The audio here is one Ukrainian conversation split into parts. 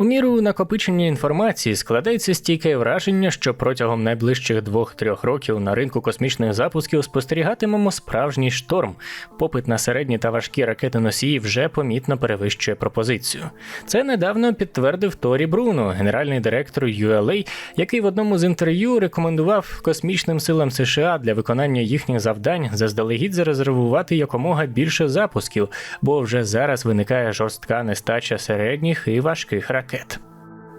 У міру накопичення інформації складається стійке враження, що протягом найближчих двох-трьох років на ринку космічних запусків спостерігатимемо справжній шторм. Попит на середні та важкі ракети носії вже помітно перевищує пропозицію. Це недавно підтвердив Торі Бруно, генеральний директор ULA, який в одному з інтерв'ю рекомендував космічним силам США для виконання їхніх завдань заздалегідь зарезервувати якомога більше запусків, бо вже зараз виникає жорстка нестача середніх і важких ракет.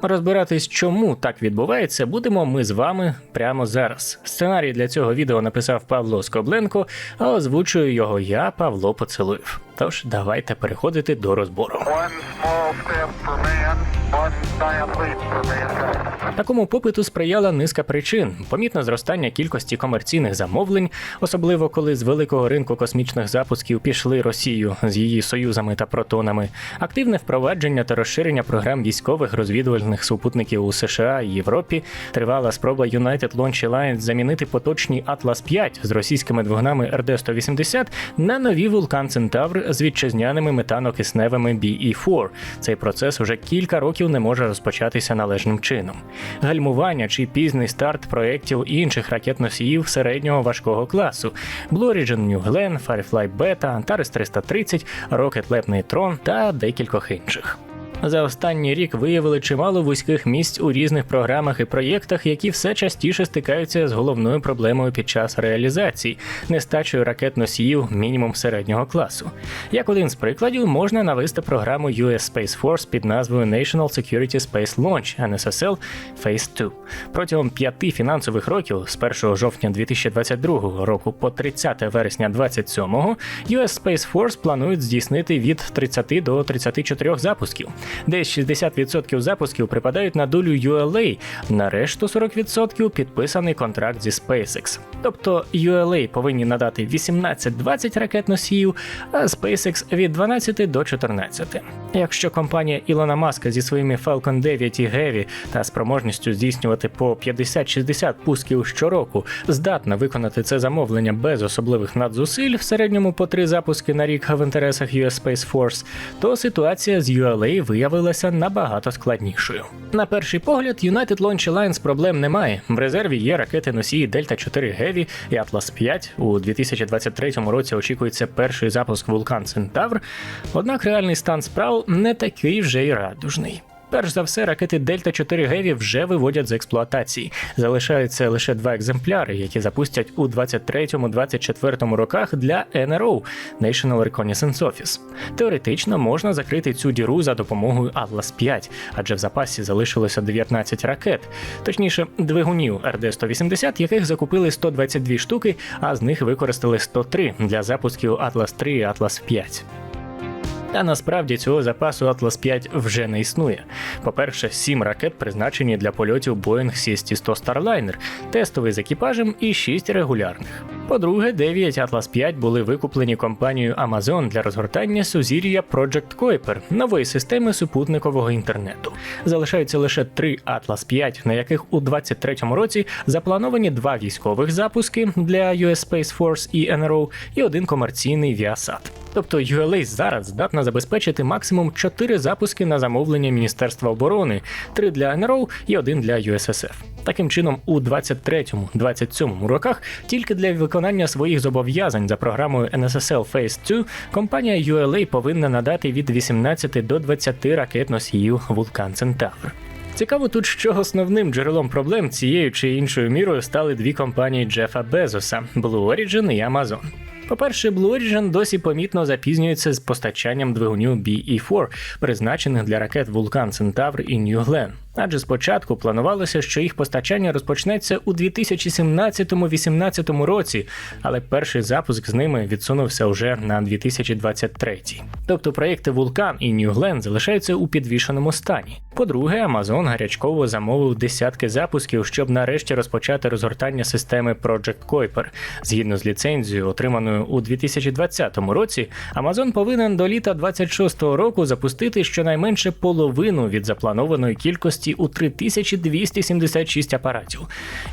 Розбиратись, чому так відбувається, будемо ми з вами прямо зараз. Сценарій для цього відео написав Павло Скобленко, а озвучую його я, Павло Поцелуєв. Тож давайте переходити до розбору. One small step for man, one giant leap for. Такому попиту сприяла низка причин: помітне зростання кількості комерційних замовлень, особливо коли з великого ринку космічних запусків пішли Росію з її союзами та протонами, активне впровадження та розширення програм військових розвідувальних супутників у США і Європі, тривала спроба United Launch Alliance замінити поточні Atlas 5 з російськими двигунами РД-180 на нові Вулкан Центавр з вітчизняними метанокисневими BE-4. Цей процес уже кілька років не може розпочатися належним чином. Гальмування чи пізний старт проєктів інших ракет-носіїв середнього важкого класу Blue Origin New Glenn, Firefly Beta, Antares 330, Rocket Lab Neutron та декількох інших. За останній рік виявили чимало вузьких місць у різних програмах і проєктах, які все частіше стикаються з головною проблемою під час реалізації нестачею ракет носіїв мінімум середнього класу. Як один з прикладів можна навести програму US Space Force під назвою National Security Space Launch NSSL Phase 2. Протягом п'яти фінансових років з 1 жовтня 2022 року по 30 вересня 2027 US Space Force планують здійснити від 30 до 34 запусків. Десь 60% запусків припадають на долю ULA, на решту 40% підписаний контракт зі SpaceX. Тобто ULA повинні надати 18-20 ракет носіїв, а SpaceX від 12 до 14. Якщо компанія Ілона Маска зі своїми Falcon 9 і Heavy та спроможністю здійснювати по 50-60 пусків щороку здатна виконати це замовлення без особливих надзусиль в середньому по 3 запуски на рік в інтересах US Space Force, то ситуація з ULA виявилася набагато складнішою. На перший погляд, United Launch Alliance проблем немає. В резерві є ракети носії Delta 4 Heavy і Atlas 5. У 2023 році очікується перший запуск Вулкан Центавр. однак реальний стан справ не такий вже й радужний. Перш за все, ракети Delta 4 Heavy вже виводять з експлуатації. Залишаються лише два екземпляри, які запустять у 23-24 роках для NRO – National Reconnaissance Office. Теоретично можна закрити цю діру за допомогою Atlas 5, адже в запасі залишилося 19 ракет, точніше, двигунів РД-180, яких закупили 122 штуки, а з них використали 103 для запусків Atlas 3 і Atlas 5. Та насправді цього запасу Atlas 5 вже не існує. По-перше, сім ракет призначені для польотів Boeing CST-100 Starliner, тестовий з екіпажем і 6 регулярних. По-друге, 9 Atlas 5 були викуплені компанією Amazon для розгортання сузір'я Project Kuiper, нової системи супутникового інтернету. Залишаються лише 3 Atlas 5, на яких у 2023 році заплановані два військових запуски для US Space Force і NRO і один комерційний Viasat. Тобто ULA зараз здатна забезпечити максимум 4 запуски на замовлення Міністерства оборони, 3 для НРО і 1 для USSF. Таким чином, у 23-27 роках тільки для виконання своїх зобов'язань за програмою NSSL Phase 2 компанія ULA повинна надати від 18 до 20 ракет носіїв Vulcan Centaur. Цікаво тут, що основним джерелом проблем цією чи іншою мірою стали дві компанії Джефа Безоса Blue Origin і Amazon. По-перше, Blue Origin досі помітно запізнюється з постачанням двигунів BE-4, призначених для ракет Vulcan Centaur і New Glenn. Адже спочатку планувалося, що їх постачання розпочнеться у 2017-18 році, але перший запуск з ними відсунувся вже на 2023. Тобто проєкти Vulcan і New Glenn залишаються у підвішеному стані. По-друге, Amazon гарячково замовив десятки запусків, щоб нарешті розпочати розгортання системи Project Kuiper. Згідно з ліцензією, отриманою у 2020 році, Amazon повинен до літа 26-го року запустити щонайменше половину від запланованої кількості у 3276 апаратів.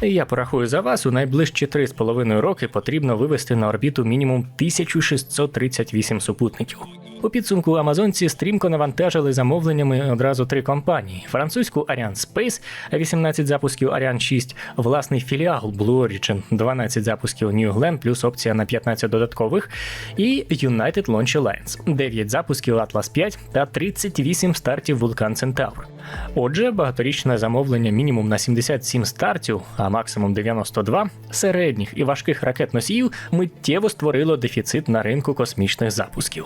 Я порахую за вас, у найближчі 3,5 роки потрібно вивести на орбіту мінімум 1638 супутників. У підсумку амазонці стрімко навантажили замовленнями одразу три компанії: французьку Ariane Space, 18 запусків Ariane 6, власний філіал Blue Origin, 12 запусків New Glenn, плюс опція на 15 додаткових, і United Launch Alliance, 9 запусків Atlas 5 та 38 стартів Vulcan Centaur. Отже, багаторічне замовлення мінімум на 77 стартів, а максимум 92 середніх і важких ракет-носіїв миттєво створило дефіцит на ринку космічних запусків.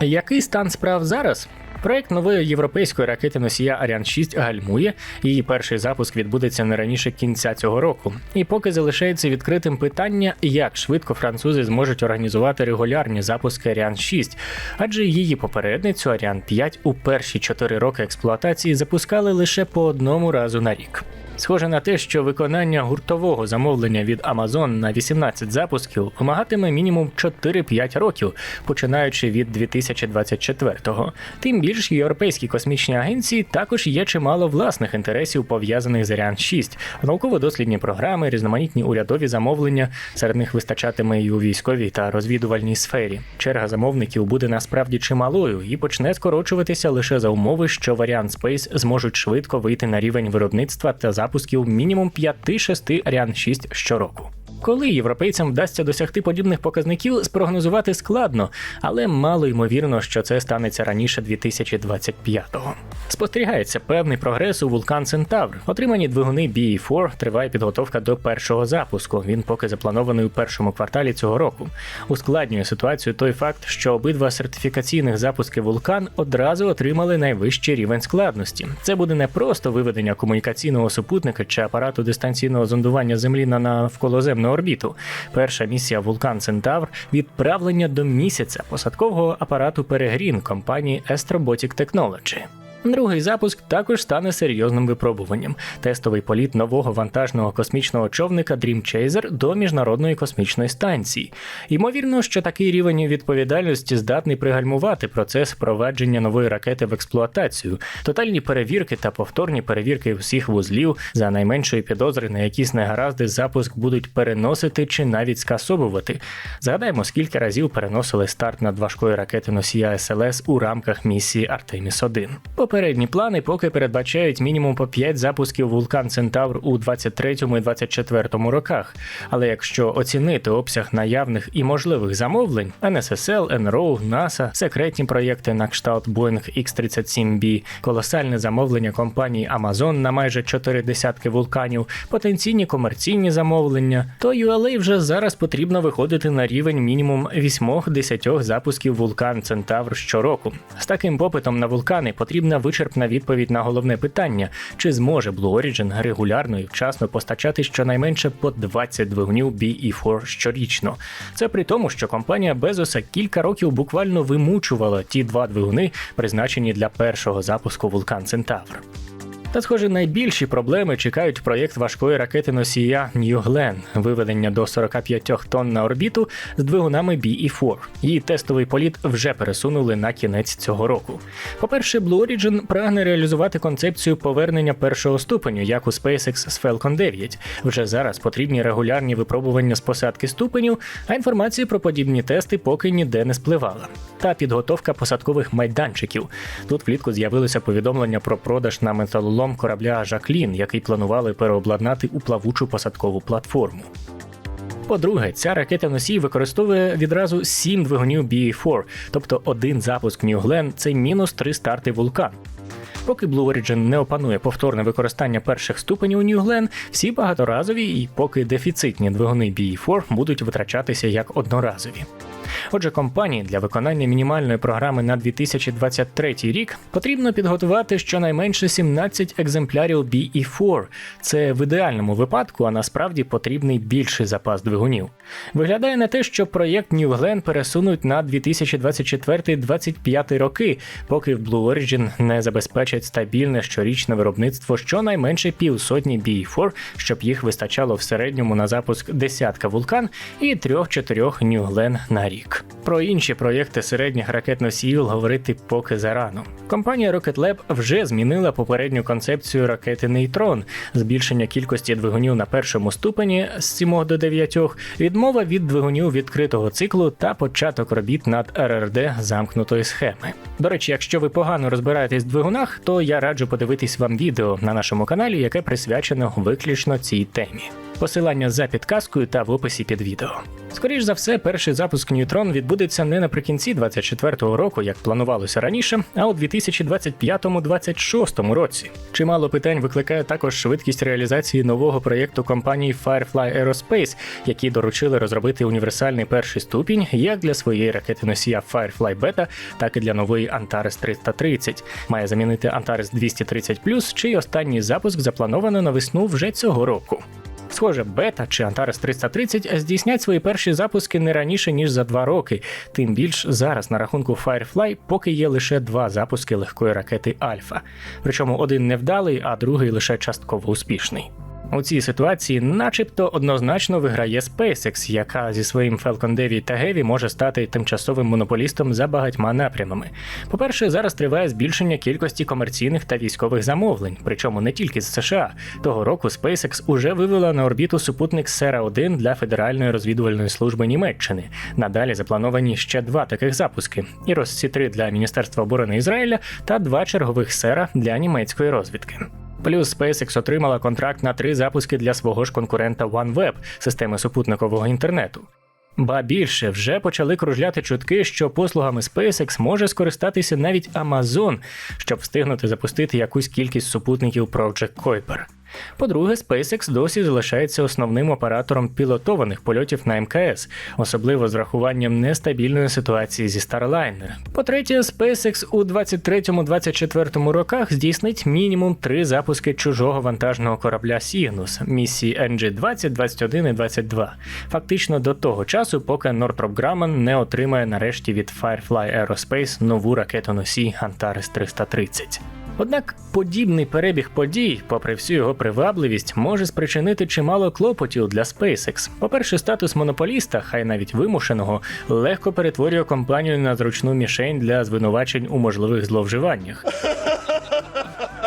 Який стан справ зараз? Проект нової європейської ракети носія Ariane 6 гальмує. Її перший запуск відбудеться не раніше кінця цього року. І поки залишається відкритим питання, як швидко французи зможуть організувати регулярні запуски Ariane 6, адже її попередницю Ariane 5 у перші 4 роки експлуатації запускали лише по одному разу на рік. Схоже на те, що виконання гуртового замовлення від Amazon на 18 запусків вимагатиме мінімум 4-5 років, починаючи від 2024-го. Тим більш європейські космічні агенції також є чимало власних інтересів пов'язаних з Ariane 6, науково-дослідні програми, різноманітні урядові замовлення. Серед них вистачатиме і у військовій та розвідувальній сфері. Черга замовників буде насправді чималою і почне скорочуватися лише за умови, що Ariane Space зможуть швидко вийти на рівень виробництва та запусків мінімум 5-6 Ariane 6 щороку. Коли європейцям вдасться досягти подібних показників, спрогнозувати складно, але мало ймовірно, що це станеться раніше 2025-го. Спостерігається певний прогрес у вулкан Центавр. Отримані двигуни BE-4, триває підготовка до першого запуску. Він поки запланований у першому кварталі цього року. Ускладнює ситуацію той факт, що обидва сертифікаційних запуски вулкан одразу отримали найвищий рівень складності. Це буде не просто виведення комунікаційного супутника чи апарату дистанційного зондування Землі на навколоземну орбіту. Перша місія Вулкан Центавр відправлення до місяця посадкового апарату Перегрін компанії Astrobotic Technology. Другий запуск також стане серйозним випробуванням. Тестовий політ нового вантажного космічного човника Dream Chaser до міжнародної космічної станції. Ймовірно, що такий рівень відповідальності здатний пригальмувати процес впровадження нової ракети в експлуатацію, тотальні перевірки та повторні перевірки всіх вузлів за найменшої підозри на якісь негаразди запуск будуть переносити чи навіть скасовувати. Згадаємо, скільки разів переносили старт надважкої ракети носія СЛС у рамках місії Артеміс 1 Попередні плани поки передбачають мінімум по 5 запусків Вулкан Центавр у 23 і 24 роках. Але якщо оцінити обсяг наявних і можливих замовлень, NSSL, НРО, НАСА, секретні проєкти на кшталт Boeing X-37B, колосальне замовлення компанії Amazon на майже 4 десятки вулканів, потенційні комерційні замовлення, то ULA вже зараз потрібно виходити на рівень мінімум 8-10 запусків Вулкан Центавр щороку. З таким попитом на вулкани потрібна вичерпна відповідь на головне питання: чи зможе Blue Origin регулярно і вчасно постачати щонайменше по 20 двигунів BE4 щорічно. Це при тому, що компанія Безоса кілька років буквально вимучувала ті два двигуни, призначені для першого запуску Вулкан Центавр. Та, схоже, найбільші проблеми чекають проєкт важкої ракети носія New Glenn, виведення до 45 тонн на орбіту з двигунами BE-4. Її тестовий політ вже пересунули на кінець цього року. По-перше, Blue Origin прагне реалізувати концепцію повернення першого ступеню, як у SpaceX з Falcon 9. Вже зараз потрібні регулярні випробування з посадки ступеню, а інформації про подібні тести поки ніде не спливала. Та підготовка посадкових майданчиків. Тут влітку з'явилося повідомлення про продаж на металолом корабля Жаклін, який планували переобладнати у плавучу посадкову платформу. По-друге, ця ракета носій використовує відразу 7 двигунів BA-4, тобто один запуск New Glenn – це мінус 3 старти вулкан. Поки Blue Origin не опанує повторне використання перших ступенів New Glenn, всі багаторазові і поки дефіцитні двигуни BE-4 будуть витрачатися як одноразові. Отже, компанії для виконання мінімальної програми на 2023 рік потрібно підготувати щонайменше 17 екземплярів BE4. Це в ідеальному випадку, а насправді потрібний більший запас двигунів. Виглядає на те, що проєкт New Glenn пересунуть на 2024-2025 роки, поки в Blue Origin не забезпечать стабільне щорічне виробництво щонайменше півсотні BE4, щоб їх вистачало в середньому на запуск десятка вулкан і 3-4 New Glenn на рік. Про інші проєкти середніх ракет-носіїв говорити поки зарано. Компанія Rocket Lab вже змінила попередню концепцію ракети Нейтрон, збільшення кількості двигунів на першому ступені з 7 до 9, відмова від двигунів відкритого циклу та початок робіт над РРД замкнутої схеми. До речі, якщо ви погано розбираєтесь в двигунах, то я раджу подивитись вам відео на нашому каналі, яке присвячено виключно цій темі. Посилання за підказкою та в описі під відео. Скоріш за все, перший запуск Ньютрон відбудеться не наприкінці 24-го року, як планувалося раніше, а у 2025-26 році. Чимало питань викликає також швидкість реалізації нового проєкту компанії Firefly Aerospace, які доручили розробити універсальний перший ступінь як для своєї ракети носія Firefly Beta, так і для нової Antares 330. Має замінити Antares 230 чий останній запуск заплановано на весну вже цього року. Схоже, бета чи Antares 330 здійснять свої перші запуски не раніше ніж за два роки. Тим більш зараз на рахунку Firefly поки є лише два запуски легкої ракети Альфа. Причому один невдалий, а другий лише частково успішний. У цій ситуації, начебто, однозначно виграє SpaceX, яка зі своїм Falcon 9 та Heavy може стати тимчасовим монополістом за багатьма напрямами. По-перше, зараз триває збільшення кількості комерційних та військових замовлень, причому не тільки з США. Того року SpaceX уже вивела на орбіту супутник Сера 1 для Федеральної розвідувальної служби Німеччини. Надалі заплановані ще два таких запуски: і Росці 3 для Міністерства оборони Ізраїля та два чергових сера для німецької розвідки. Плюс SpaceX отримала контракт на три запуски для свого ж конкурента OneWeb системи супутникового інтернету. Ба більше вже почали кружляти чутки, що послугами SpaceX може скористатися навіть Amazon, щоб встигнути запустити якусь кількість супутників Project Kuiper. По-друге, SpaceX досі залишається основним оператором пілотованих польотів на МКС, особливо з врахуванням нестабільної ситуації зі Starliner. По-третє, SpaceX у 23-24 роках здійснить мінімум три запуски чужого вантажного корабля Cygnus місії NG-20, 21 і 22. Фактично до того часу, поки Northrop Grumman не отримає нарешті від Firefly Aerospace нову ракету-носій Antares 330. Однак подібний перебіг подій, попри всю його привабливість, може спричинити чимало клопотів для SpaceX. По-перше, статус монополіста, хай навіть вимушеного, легко перетворює компанію на зручну мішень для звинувачень у можливих зловживаннях.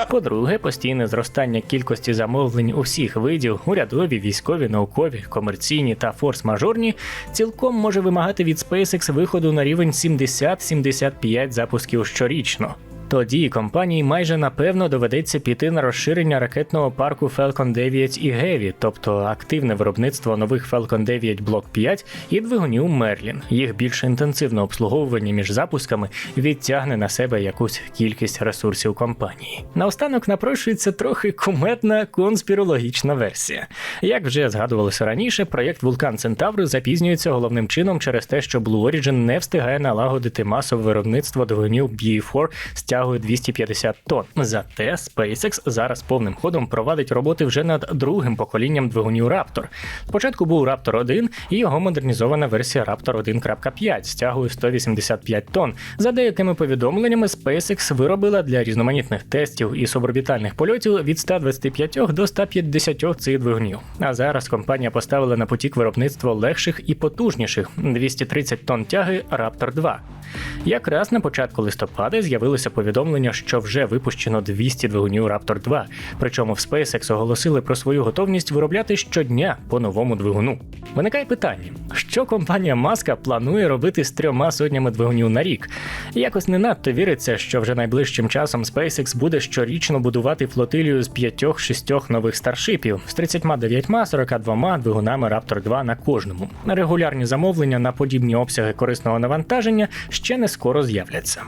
По-друге, постійне зростання кількості замовлень усіх видів урядові, військові, наукові, комерційні та форс-мажорні цілком може вимагати від SpaceX виходу на рівень 70-75 запусків щорічно. Тоді компанії майже напевно доведеться піти на розширення ракетного парку Falcon 9 і Heavy, тобто активне виробництво нових Falcon 9 Block 5 і двигунів Merlin. Їх більш інтенсивне обслуговування між запусками відтягне на себе якусь кількість ресурсів компанії. Наостанок напрошується трохи куметна конспірологічна версія. Як вже згадувалося раніше, проєкт Вулкан Центавр запізнюється головним чином через те, що Blue Origin не встигає налагодити масове виробництво двигунів BE4 з тягою 250 тонн. Зате SpaceX зараз повним ходом провадить роботи вже над другим поколінням двигунів Raptor. Спочатку був Raptor 1 і його модернізована версія Raptor 1.5 з тягою 185 тонн. За деякими повідомленнями, SpaceX виробила для різноманітних тестів і суборбітальних польотів від 125 до 150 цих двигунів. А зараз компанія поставила на потік виробництво легших і потужніших 230 тонн тяги Raptor 2. Якраз на початку листопада з'явилося повідомлення, що вже випущено 200 двигунів Raptor 2. Причому в SpaceX оголосили про свою готовність виробляти щодня по новому двигуну. Виникає питання, що компанія Маска планує робити з трьома сотнями двигунів на рік. Якось не надто віриться, що вже найближчим часом SpaceX буде щорічно будувати флотилію з 5-6 нових старшипів з 39-42 двигунами Raptor 2 на кожному. Регулярні замовлення на подібні обсяги корисного навантаження ще не скоро з'являться.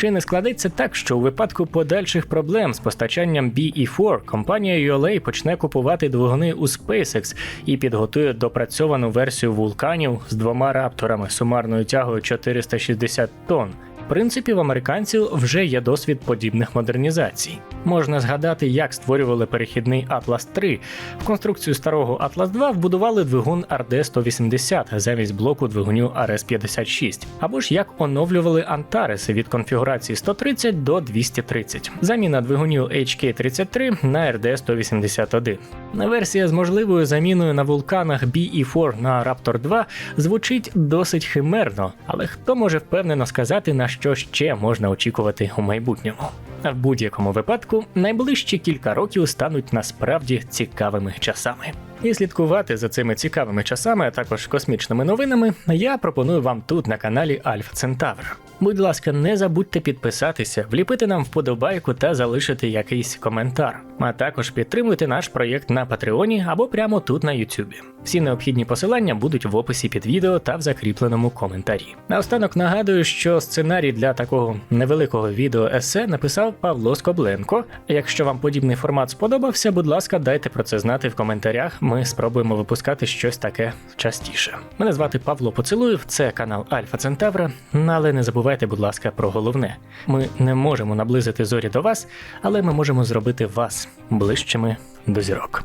Чи не складеться так, що у випадку подальших проблем з постачанням BE4 компанія ULA почне купувати двигуни у SpaceX і підготує допрацьовану версію вулканів з двома рапторами сумарною тягою 460 тонн? Принципі, в американців вже є досвід подібних модернізацій. Можна згадати, як створювали перехідний Atlas 3. В конструкцію старого Atlas 2 вбудували двигун RD-180 замість блоку двигуню RS-56, або ж як оновлювали Antares від конфігурації 130 до 230, заміна двигунів HK-33 на RD-181. Версія з можливою заміною на вулканах BE4 на Raptor 2 звучить досить химерно, але хто може впевнено сказати, на що ще можна очікувати у майбутньому? В будь-якому випадку найближчі кілька років стануть насправді цікавими часами. І слідкувати за цими цікавими часами, а також космічними новинами, я пропоную вам тут на каналі Альфа Центавр. Будь ласка, не забудьте підписатися, вліпити нам вподобайку та залишити якийсь коментар. А також підтримуйте наш проєкт на Патреоні або прямо тут на Ютубі. Всі необхідні посилання будуть в описі під відео та в закріпленому коментарі. Наостанок нагадую, що сценарій для такого невеликого відео есе написав Павло Скобленко. Якщо вам подібний формат сподобався, будь ласка, дайте про це знати в коментарях. Ми спробуємо випускати щось таке частіше. Мене звати Павло Поцілуєв, це канал Альфа Центавра. Але не забувайте, будь ласка, про головне: ми не можемо наблизити зорі до вас, але ми можемо зробити вас ближчими до зірок.